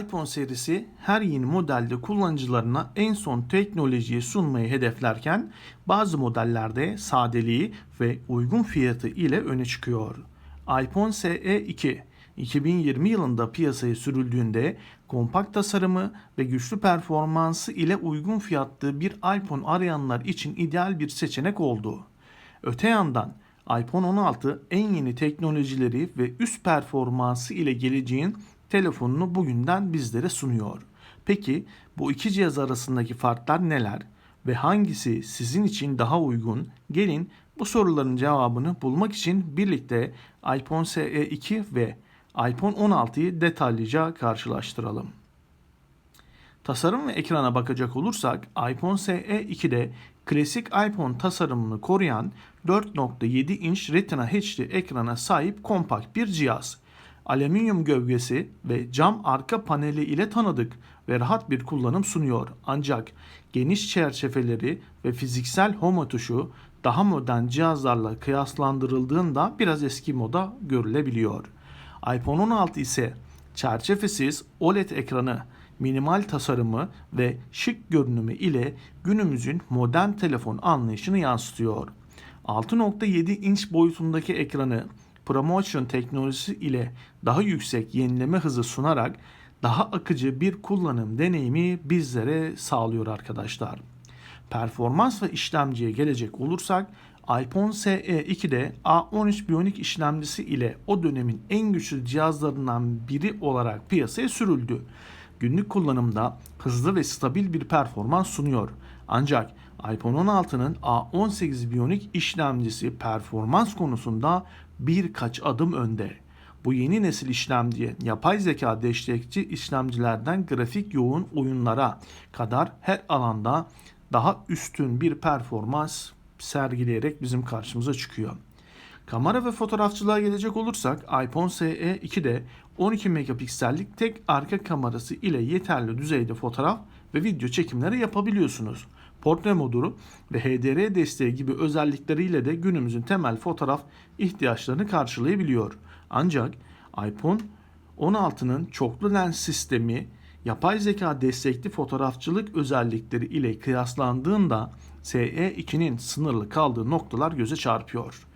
iPhone serisi her yeni modelde kullanıcılarına en son teknolojiyi sunmayı hedeflerken bazı modellerde sadeliği ve uygun fiyatı ile öne çıkıyor. iPhone SE 2 2020 yılında piyasaya sürüldüğünde kompakt tasarımı ve güçlü performansı ile uygun fiyatlı bir iPhone arayanlar için ideal bir seçenek oldu. Öte yandan iPhone 16 en yeni teknolojileri ve üst performansı ile geleceğin telefonunu bugünden bizlere sunuyor. Peki bu iki cihaz arasındaki farklar neler ve hangisi sizin için daha uygun? Gelin bu soruların cevabını bulmak için birlikte iPhone SE 2 ve iPhone 16'yı detaylıca karşılaştıralım. Tasarım ve ekrana bakacak olursak iPhone SE 2'de klasik iPhone tasarımını koruyan 4.7 inç Retina HD ekrana sahip kompakt bir cihaz. Alüminyum gövdesi ve cam arka paneli ile tanıdık ve rahat bir kullanım sunuyor. Ancak geniş çerçeveleri ve fiziksel home tuşu daha modern cihazlarla kıyaslandırıldığında biraz eski moda görülebiliyor. iPhone 16 ise çerçevesiz OLED ekranı, minimal tasarımı ve şık görünümü ile günümüzün modern telefon anlayışını yansıtıyor. 6.7 inç boyutundaki ekranı ProMotion teknolojisi ile daha yüksek yenileme hızı sunarak daha akıcı bir kullanım deneyimi bizlere sağlıyor arkadaşlar. Performans ve işlemciye gelecek olursak iPhone SE 2'de A13 Bionic işlemcisi ile o dönemin en güçlü cihazlarından biri olarak piyasaya sürüldü. Günlük kullanımda hızlı ve stabil bir performans sunuyor. Ancak iPhone 16'nın A18 Bionic işlemcisi performans konusunda birkaç adım önde. Bu yeni nesil işlemci yapay zeka destekçi işlemcilerden grafik yoğun oyunlara kadar her alanda daha üstün bir performans sergileyerek bizim karşımıza çıkıyor. Kamera ve fotoğrafçılığa gelecek olursak iPhone SE 2'de 12 megapiksellik tek arka kamerası ile yeterli düzeyde fotoğraf ve video çekimleri yapabiliyorsunuz. Portre modu ve HDR desteği gibi özellikleriyle de günümüzün temel fotoğraf ihtiyaçlarını karşılayabiliyor. Ancak iPhone 16'nın çoklu lens sistemi yapay zeka destekli fotoğrafçılık özellikleri ile kıyaslandığında SE2'nin sınırlı kaldığı noktalar göze çarpıyor.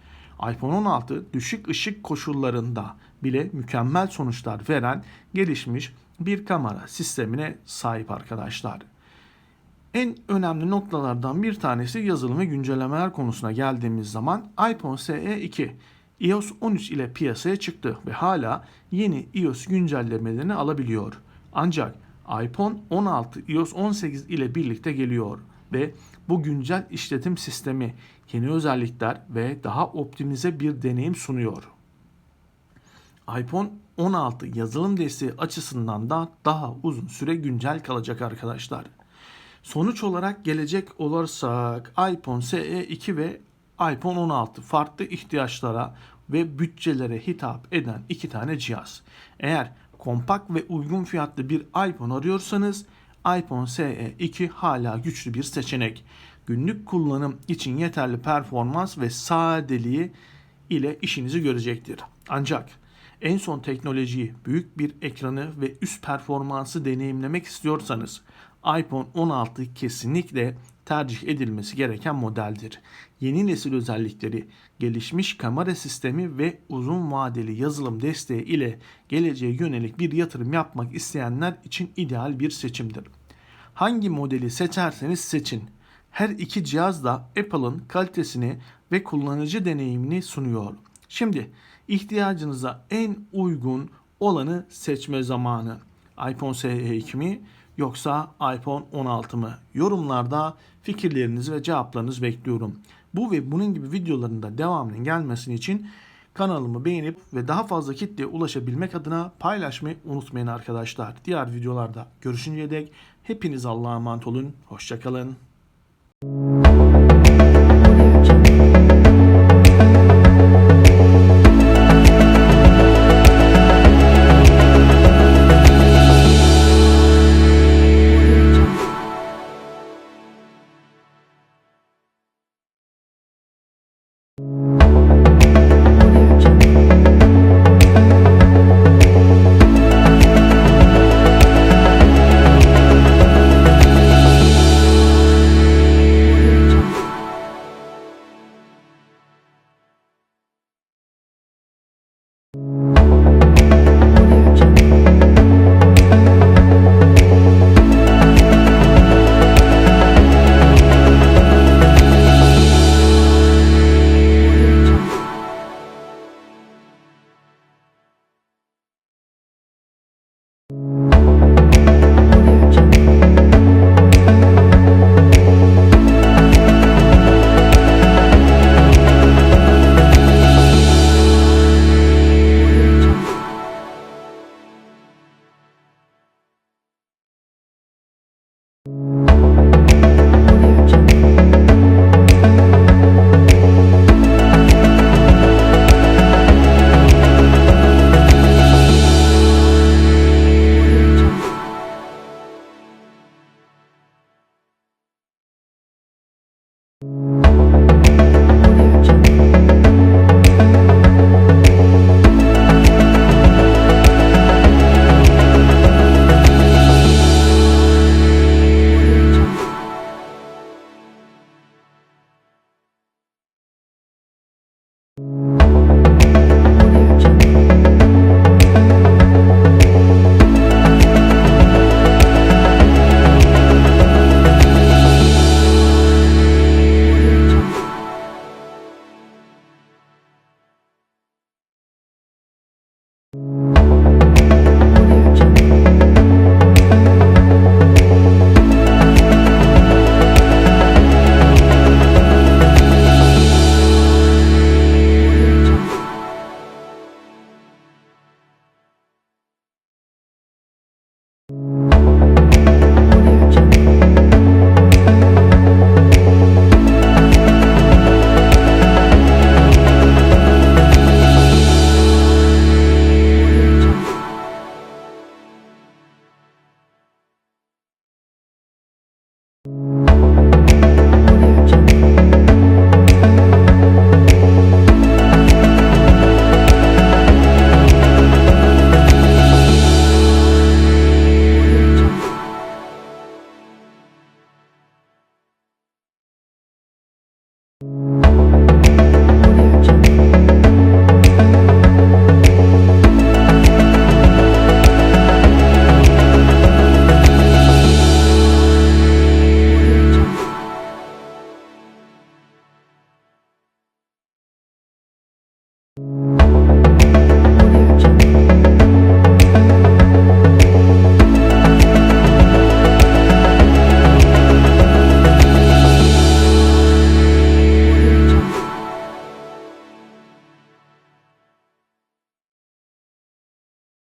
iPhone 16 düşük ışık koşullarında bile mükemmel sonuçlar veren gelişmiş bir kamera sistemine sahip arkadaşlar. En önemli noktalardan bir tanesi yazılım ve güncellemeler konusuna geldiğimiz zaman iPhone SE 2 iOS 13 ile piyasaya çıktı ve hala yeni iOS güncellemelerini alabiliyor. Ancak iPhone 16 iOS 18 ile birlikte geliyor ve bu güncel işletim sistemi yeni özellikler ve daha optimize bir deneyim sunuyor. iPhone 16 yazılım desteği açısından da daha uzun süre güncel kalacak arkadaşlar. Sonuç olarak gelecek olursak iPhone SE 2 ve iPhone 16 farklı ihtiyaçlara ve bütçelere hitap eden iki tane cihaz. Eğer kompakt ve uygun fiyatlı bir iPhone arıyorsanız iPhone SE 2 hala güçlü bir seçenek. Günlük kullanım için yeterli performans ve sadeliği ile işinizi görecektir. Ancak en son teknolojiyi, büyük bir ekranı ve üst performansı deneyimlemek istiyorsanız iPhone 16 kesinlikle tercih edilmesi gereken modeldir. Yeni nesil özellikleri, gelişmiş kamera sistemi ve uzun vadeli yazılım desteği ile geleceğe yönelik bir yatırım yapmak isteyenler için ideal bir seçimdir. Hangi modeli seçerseniz seçin. Her iki cihaz da Apple'ın kalitesini ve kullanıcı deneyimini sunuyor. Şimdi ihtiyacınıza en uygun olanı seçme zamanı. iPhone SE 2 mi yoksa iPhone 16 mı? Yorumlarda fikirlerinizi ve cevaplarınızı bekliyorum. Bu ve bunun gibi videoların da devamının gelmesini için kanalımı beğenip ve daha fazla kitleye ulaşabilmek adına paylaşmayı unutmayın arkadaşlar. Diğer videolarda görüşünceye dek hepiniz Allah'a emanet olun. Hoşçakalın.